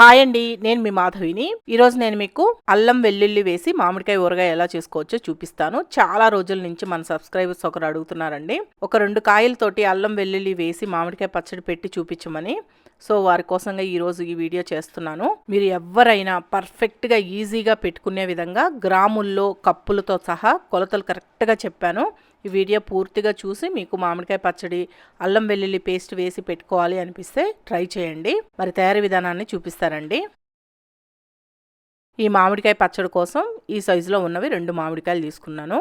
Hi అండి నేను మీ మాధవిని. ఈరోజు నేను మీకు అల్లం వెల్లుల్లి వేసి మామిడికాయ ఊరగాయ ఎలా చేసుకోవచ్చో చూపిస్తాను. చాలా రోజుల నుంచి మన సబ్స్క్రైబర్స్ ఒకరు అడుగుతున్నారండి. ఒక రెండు కాయలతోటి అల్లం వెల్లుల్లి వేసి మామిడికాయ పచ్చడి పెట్టి చూపించమని. సో వారి కోసంగా ఈరోజు ఈ వీడియో చేస్తున్నాను. మీరు ఎవరైనా పర్ఫెక్ట్గా ఈజీగా పెట్టుకునే విధంగా గ్రాముల్లో కప్పులతో సహా కొలతలు కరెక్ట్గా చెప్పాను. ఈ వీడియో పూర్తిగా చూసి మీకు మామిడికాయ పచ్చడి అల్లం వెల్లుల్లి పేస్ట్ వేసి పెట్టుకోవాలి అనిపిస్తే ట్రై చేయండి. మరి తయారీ విధానాన్ని చూపిస్తారండి ఈ మామిడికాయ పచ్చడి కోసం ఈ సైజులో ఉన్నవి రెండు మామిడికాయలు తీసుకున్నాను.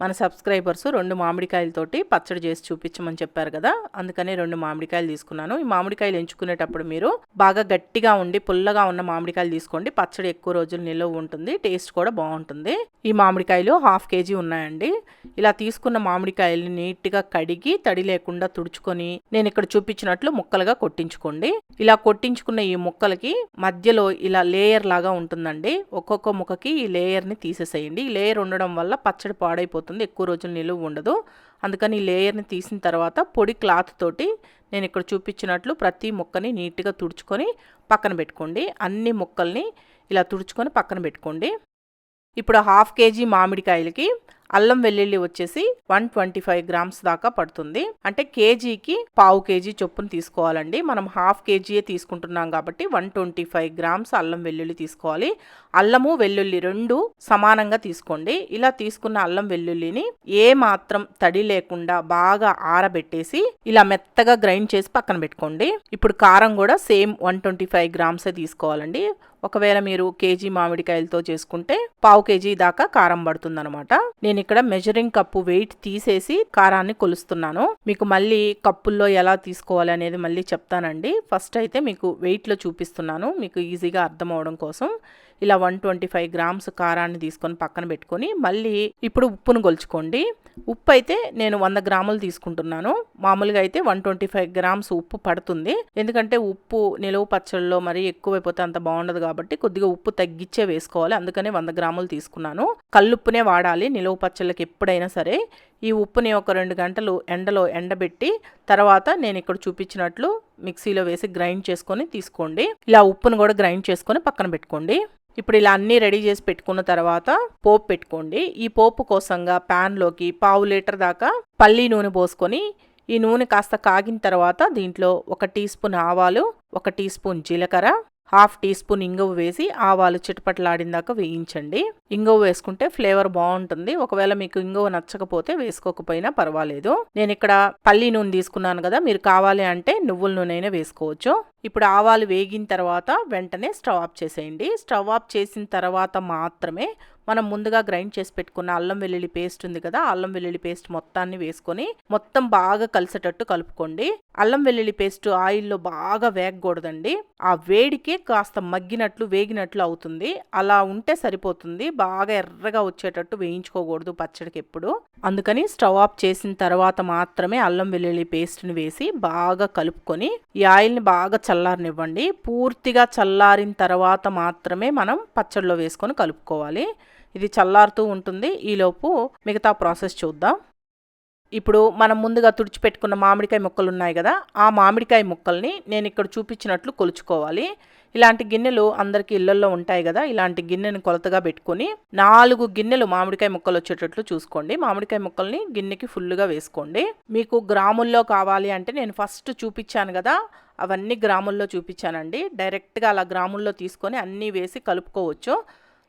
మన సబ్స్క్రైబర్స్ రెండు మామిడికాయలతోటి పచ్చడి చేసి చూపించమని చెప్పారు కదా అందుకనే రెండు మామిడికాయలు తీసుకున్నాను. ఈ మామిడికాయలు ఎంచుకునేటప్పుడు మీరు బాగా గట్టిగా ఉండి పుల్లగా ఉన్న మామిడికాయలు తీసుకోండి. పచ్చడి ఎక్కువ రోజులు నిల్వ ఉంటుంది టేస్ట్ కూడా బాగుంటుంది. ఈ మామిడికాయలు హాఫ్ కేజీ ఉన్నాయండి. ఇలా తీసుకున్న మామిడికాయలు నీట్గా కడిగి తడి లేకుండా తుడుచుకొని నేను ఇక్కడ చూపించినట్లు ముక్కలుగా కొట్టించుకోండి. ఇలా కొట్టించుకున్న ఈ ముక్కలకి మధ్యలో ఇలా లేయర్ లాగా ఉంటుందండి. ఒక్కొక్క ముక్కకి ఈ లేయర్ని తీసేసేయండి. ఈ లేయర్ ఉండడం వల్ల పచ్చడి పాడైపోతుంది. ఎక్కువ రోజులు నిలువ ఉండదు. అందుకని ఈ లేయర్ని తీసిన తర్వాత పొడి క్లాత్ తోటి నేను ఇక్కడ చూపించినట్లు ప్రతి ముక్కని నీట్గా తుడుచుకొని పక్కన పెట్టుకోండి. అన్ని ముక్కల్ని ఇలా తుడుచుకొని పక్కన పెట్టుకోండి. ఇప్పుడు హాఫ్ కేజీ మామిడికాయలకి అల్లం వెల్లుల్లి వచ్చేసి వన్ ట్వంటీ ఫైవ్ గ్రామ్స్ దాకా పడుతుంది. అంటే కేజీకి పావు కేజీ చొప్పున తీసుకోవాలండి. మనం హాఫ్ కేజీయే తీసుకుంటున్నాం కాబట్టి వన్ ట్వంటీ ఫైవ్ గ్రామ్స్ అల్లం వెల్లుల్లి తీసుకోవాలి. అల్లము వెల్లుల్లి రెండు సమానంగా తీసుకోండి. ఇలా తీసుకున్న అల్లం వెల్లుల్లిని ఏ మాత్రం తడి లేకుండా బాగా ఆరబెట్టేసి ఇలా మెత్తగా గ్రైండ్ చేసి పక్కన పెట్టుకోండి. ఇప్పుడు కారం కూడా సేమ్ వన్ ట్వంటీ ఫైవ్ గ్రామ్సే తీసుకోవాలండి. ఒకవేళ మీరు కేజీ మామిడికాయలతో చేసుకుంటే పావు కేజీ దాకా కారం పడుతుందనమాట నేను ఇక్కడ మెజరింగ్ కప్పు వెయిట్ తీసేసి కారాన్ని కొలుస్తున్నాను. మీకు మళ్ళీ కప్పుల్లో ఎలా తీసుకోవాలి అనేది మళ్ళీ చెప్తానండి. ఫస్ట్ అయితే మీకు వెయిట్లో చూపిస్తున్నాను. మీకు ఈజీగా అర్థం అవడం కోసం. ఇలా వన్ ట్వంటీ ఫైవ్ గ్రామ్స్ కారాన్ని తీసుకొని పక్కన పెట్టుకొని మళ్ళీ ఇప్పుడు ఉప్పును కొలుచుకోండి ఉప్పు అయితే నేను వంద గ్రాములు తీసుకుంటున్నాను. మామూలుగా అయితే వన్ ట్వంటీ ఫైవ్ గ్రామ్స్ ఉప్పు పడుతుంది. ఎందుకంటే ఉప్పు నిలువ పచ్చళ్ళలో మరి ఎక్కువైపోతే అంత బాగుండదు కాబట్టి కొద్దిగా ఉప్పు తగ్గించే వేసుకోవాలి. అందుకనే వంద గ్రాములు తీసుకున్నాను. కల్లుప్పునే వాడాలి. నిలువ పచ్చళ్ళకి ఎప్పుడైనా సరే. ఈ ఉప్పుని ఒక రెండు గంటలు ఎండలో ఎండబెట్టి తర్వాత నేను ఇక్కడ చూపించినట్లు మిక్సీలో వేసి గ్రైండ్ చేసుకొని తీసుకోండి. ఇలా ఉప్పును కూడా గ్రైండ్ చేసుకొని పక్కన పెట్టుకోండి. ఇప్పుడు ఇలా అన్నీ రెడీ చేసి పెట్టుకున్న తర్వాత పోపు పెట్టుకోండి. ఈ పోపు కోసంగా ప్యాన్లోకి పావు లీటర్ దాకా పల్లి నూనె పోసుకొని ఈ నూనె కాస్త కాగిన తర్వాత దీంట్లో ఒక టీ స్పూన్ ఆవాలు ఒక టీ స్పూన్ జీలకర్ర హాఫ్ టీ స్పూన్ ఇంగువ వేసి ఆవాలు చిటపట్లాడిందాక వేయించండి. ఇంగువ వేసుకుంటే ఫ్లేవర్ బాగుంటుంది. ఒకవేళ మీకు ఇంగువ నచ్చకపోతే వేసుకోకపోయినా పర్వాలేదు. నేను ఇక్కడ పల్లి నూనె తీసుకున్నాను కదా మీరు కావాలి అంటే నువ్వుల నూనె వేసుకోవచ్చు. ఇప్పుడు ఆవాలు వేగిన తర్వాత వెంటనే స్టవ్ ఆఫ్ చేసేయండి. స్టవ్ ఆఫ్ చేసిన తర్వాత మాత్రమే మనం ముందుగా గ్రైండ్ చేసి పెట్టుకున్న అల్లం వెల్లుల్లి పేస్ట్ ఉంది కదా అల్లం వెల్లుల్లి పేస్ట్ మొత్తాన్ని వేసుకొని మొత్తం బాగా కలిసేటట్టు కలుపుకోండి. అల్లం వెల్లుల్లి పేస్ట్ ఆయిల్లో బాగా వేగకూడదండి. ఆ వేడికే కాస్త మగ్గినట్లు వేగినట్లు అవుతుంది. అలా ఉంటే సరిపోతుంది. బాగా ఎర్రగా వచ్చేటట్టు వేయించుకోకూడదు పచ్చడికి ఎప్పుడు. అందుకని స్టవ్ ఆఫ్ చేసిన తర్వాత మాత్రమే అల్లం వెల్లుల్లి పేస్ట్ని వేసి బాగా కలుపుకొని ఈ ఆయిల్ని బాగా చల్లారనివ్వండి. పూర్తిగా చల్లారిన తర్వాత మాత్రమే మనం పచ్చడిలో వేసుకొని కలుపుకోవాలి. ఇది చల్లారుతూ ఉంటుంది. ఈలోపు మిగతా ప్రాసెస్ చూద్దాం. ఇప్పుడు మనం ముందుగా తుడిచిపెట్టుకున్న మామిడికాయ ముక్కలు ఉన్నాయి కదా ఆ మామిడికాయ ముక్కల్ని నేను ఇక్కడ చూపించినట్లు కొలుచుకోవాలి. ఇలాంటి గిన్నెలు అందరికి ఇళ్ళలో ఉంటాయి కదా ఇలాంటి గిన్నెను కొలతగా పెట్టుకొని నాలుగు గిన్నెలు మామిడికాయ ముక్కలు వచ్చేటట్లు చూసుకోండి. మామిడికాయ ముక్కల్ని గిన్నెకి ఫుల్గా వేసుకోండి. మీకు గ్రాముల్లో కావాలి అంటే నేను ఫస్ట్ చూపించాను కదా అవన్నీ గ్రాముల్లో చూపించానండి. డైరెక్ట్గా అలా గ్రాముల్లో తీసుకొని అన్నీ వేసి కలుపుకోవచ్చు.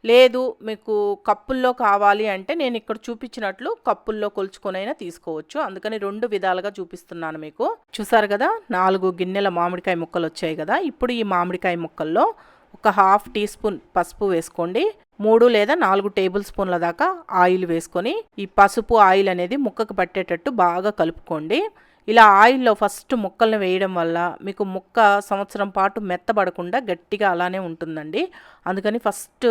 లేదు మీకు కప్పుల్లో కావాలి అంటే నేను ఇక్కడ చూపించినట్లు కప్పుల్లో కొలుచుకొనైనా తీసుకోవచ్చు. అందుకని రెండు విధాలుగా చూపిస్తున్నాను మీకు. చూసారు కదా నాలుగు గిన్నెల మామిడికాయ ముక్కలు వచ్చాయి కదా. ఇప్పుడు ఈ మామిడికాయ ముక్కల్లో ఒక హాఫ్ టీ స్పూన్ పసుపు వేసుకోండి. మూడు లేదా నాలుగు టేబుల్ స్పూన్ల దాకా ఆయిల్ వేసుకొని ఈ పసుపు ఆయిల్ అనేది ముక్కకు పట్టేటట్టు బాగా కలుపుకోండి. ఇలా ఆయిల్లో ఫస్ట్ ముక్కల్ని వేయడం వల్ల మీకు ముక్క సంవత్సరం పాటు మెత్తబడకుండా గట్టిగా అలానే ఉంటుందండి. అందుకని ఫస్ట్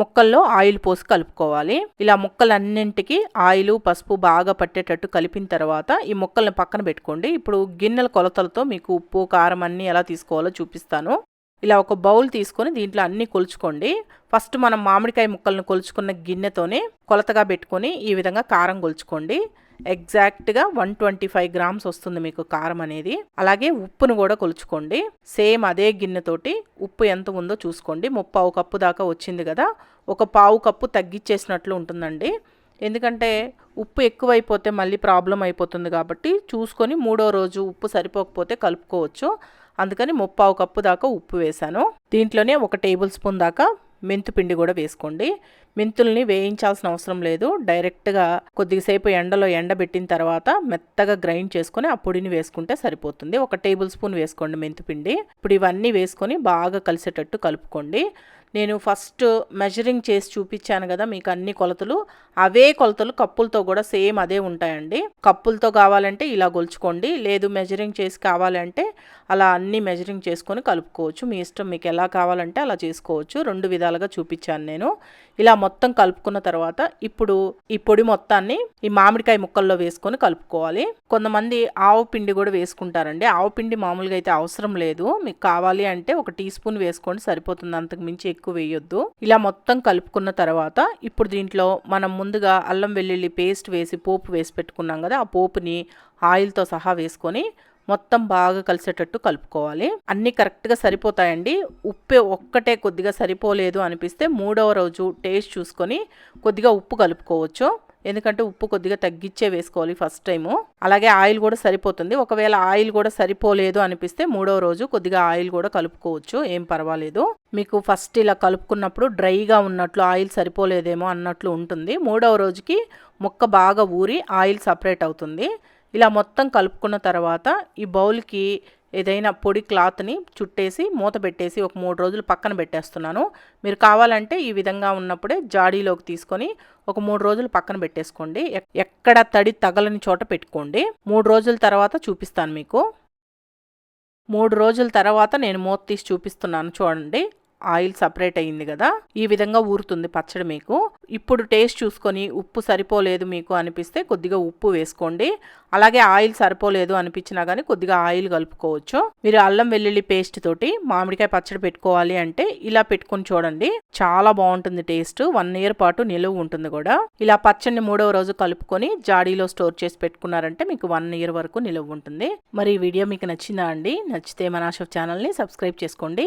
ముక్కల్లో ఆయిల్ పోసి కలుపుకోవాలి. ఇలా ముక్కలన్నింటికి ఆయిల్ పసుపు బాగా పట్టేటట్టు కలిపిన తర్వాత ఈ ముక్కల్ని పక్కన పెట్టుకోండి. ఇప్పుడు గిన్నెల కొలతలతో మీకు ఉప్పు కారం అన్నీ ఎలా తీసుకోవాలో చూపిస్తాను. ఇలా ఒక బౌల్ తీసుకొని దీంట్లో అన్నీ కొలుచుకోండి. ఫస్ట్ మనం మామిడికాయ ముక్కలను కొలుచుకున్న గిన్నెతోనే కొలతగా పెట్టుకొని ఈ విధంగా కారం కొలుచుకోండి. ఎగ్జాక్ట్గా వన్ ట్వంటీ ఫైవ్ గ్రామ్స్ వస్తుంది మీకు కారం అనేది. అలాగే ఉప్పును కూడా కొలుచుకోండి. సేమ్ అదే గిన్నెతోటి ఉప్పు ఎంత ఉందో చూసుకోండి. ముప్పావు కప్పు దాకా వచ్చింది కదా ఒక పావు కప్పు తగ్గించేసినట్లు ఉంటుందండి. ఎందుకంటే ఉప్పు ఎక్కువైపోతే మళ్ళీ ప్రాబ్లం అయిపోతుంది కాబట్టి చూసుకొని మూడో రోజు ఉప్పు సరిపోకపోతే కలుపుకోవచ్చు. అందుకని ముప్పావు కప్పు దాకా ఉప్పు వేశాను. దీంట్లోనే ఒక టేబుల్ స్పూన్ దాకా మెంతు పిండి కూడా వేసుకోండి. మెంతుల్ని వేయించాల్సిన అవసరం లేదు. డైరెక్ట్గా కొద్దిసేపు ఎండలో ఎండబెట్టిన తర్వాత మెత్తగా గ్రైండ్ చేసుకొని ఆ పొడిని వేసుకుంటే సరిపోతుంది. ఒక టేబుల్ స్పూన్ వేసుకోండి మెంతుపిండి ఇప్పుడు ఇవన్నీ వేసుకొని బాగా కలిసేటట్టు కలుపుకోండి. నేను ఫస్ట్ మెజరింగ్ చేసి చూపించాను కదా మీకు అన్ని కొలతలు. అవే కొలతలు కప్పులతో కూడా సేమ్ అదే ఉంటాయండి. కప్పులతో కావాలంటే ఇలా గొలుచుకోండి. లేదు మెజరింగ్ చేసి కావాలంటే అలా అన్ని మెజరింగ్ చేసుకొని కలుపుకోవచ్చు. మీ ఇష్టం మీకు ఎలా కావాలంటే అలా చేసుకోవచ్చు. రెండు విధాలుగా చూపించాను నేను. ఇలా మొత్తం కలుపుకున్న తర్వాత ఇప్పుడు ఈ పొడి మొత్తాన్ని ఈ మామిడికాయ ముక్కల్లో వేసుకొని కలుపుకోవాలి. కొంతమంది ఆవు పిండి కూడా వేసుకుంటారండి. ఆవు పిండి మామూలుగా అయితే అవసరం లేదు. మీకు కావాలి అంటే ఒక టీ స్పూన్ వేసుకోండి. సరిపోతుంది. అంతకు మించి ఎక్కువ వేయొద్దు. ఇలా మొత్తం కలుపుకున్న తర్వాత ఇప్పుడు దీంట్లో మనం ముందుగా అల్లం వెల్లుల్లి పేస్ట్ వేసి పోపు వేసి పెట్టుకున్నాం కదా ఆ పోపుని ఆయిల్తో సహా వేసుకొని మొత్తం బాగా కలిసేటట్టు కలుపుకోవాలి. అన్నీ కరెక్ట్గా సరిపోతాయండి. ఉప్పు ఒక్కటే కొద్దిగా సరిపోలేదు అనిపిస్తే మూడవ రోజు టేస్ట్ చూసుకొని కొద్దిగా ఉప్పు కలుపుకోవచ్చు. ఎందుకంటే ఉప్పు కొద్దిగా తగ్గించే వేసుకోవాలి ఫస్ట్ టైము. అలాగే ఆయిల్ కూడా సరిపోతుంది. ఒకవేళ ఆయిల్ కూడా సరిపోలేదు అనిపిస్తే మూడవ రోజు కొద్దిగా ఆయిల్ కూడా కలుపుకోవచ్చు. ఏం పర్వాలేదు. మీకు ఫస్ట్ ఇలా కలుపుకున్నప్పుడు డ్రైగా ఉన్నట్లు ఆయిల్ సరిపోలేదేమో అన్నట్లు ఉంటుంది. మూడవ రోజుకి ముక్క బాగా ఊరి ఆయిల్ సపరేట్ అవుతుంది. ఇలా మొత్తం కలుపుకున్న తర్వాత ఈ బౌల్కి ఏదైనా పొడి క్లాత్ని చుట్టేసి మూత పెట్టేసి ఒక మూడు రోజులు పక్కన పెట్టేస్తున్నాను. మీరు కావాలంటే ఈ విధంగా ఉన్నప్పుడే జాడీలోకి తీసుకొని ఒక మూడు రోజులు పక్కన పెట్టేసుకోండి. ఎక్కడ తడి తగలని చోట పెట్టుకోండి. మూడు రోజుల తర్వాత చూపిస్తాను మీకు. మూడు రోజుల తర్వాత నేను మూత తీసి చూపిస్తున్నాను చూడండి. ఆయిల్ సపరేట్ అయ్యింది కదా ఈ విధంగా ఊరుతుంది పచ్చడి మీకు. ఇప్పుడు టేస్ట్ చూసుకొని ఉప్పు సరిపోలేదు మీకు అనిపిస్తే కొద్దిగా ఉప్పు వేసుకోండి. అలాగే ఆయిల్ సరిపోలేదు అనిపించినా కానీ కొద్దిగా ఆయిల్ కలుపుకోవచ్చు. మీరు అల్లం వెల్లుల్లి పేస్ట్ తోటి మామిడికాయ పచ్చడి పెట్టుకోవాలి అంటే ఇలా పెట్టుకొని చూడండి చాలా బాగుంటుంది టేస్ట్. వన్ ఇయర్ పాటు నిలువ ఉంటుంది కూడా. ఇలా పచ్చడిని మూడవ రోజు కలుపుకొని జాడీలో స్టోర్ చేసి పెట్టుకున్నారంటే మీకు వన్ ఇయర్ వరకు నిలువ ఉంటుంది. మరి ఈ వీడియో మీకు నచ్చిందా అండి? నచ్చితే మన ఛానల్ని సబ్స్క్రైబ్ చేసుకోండి.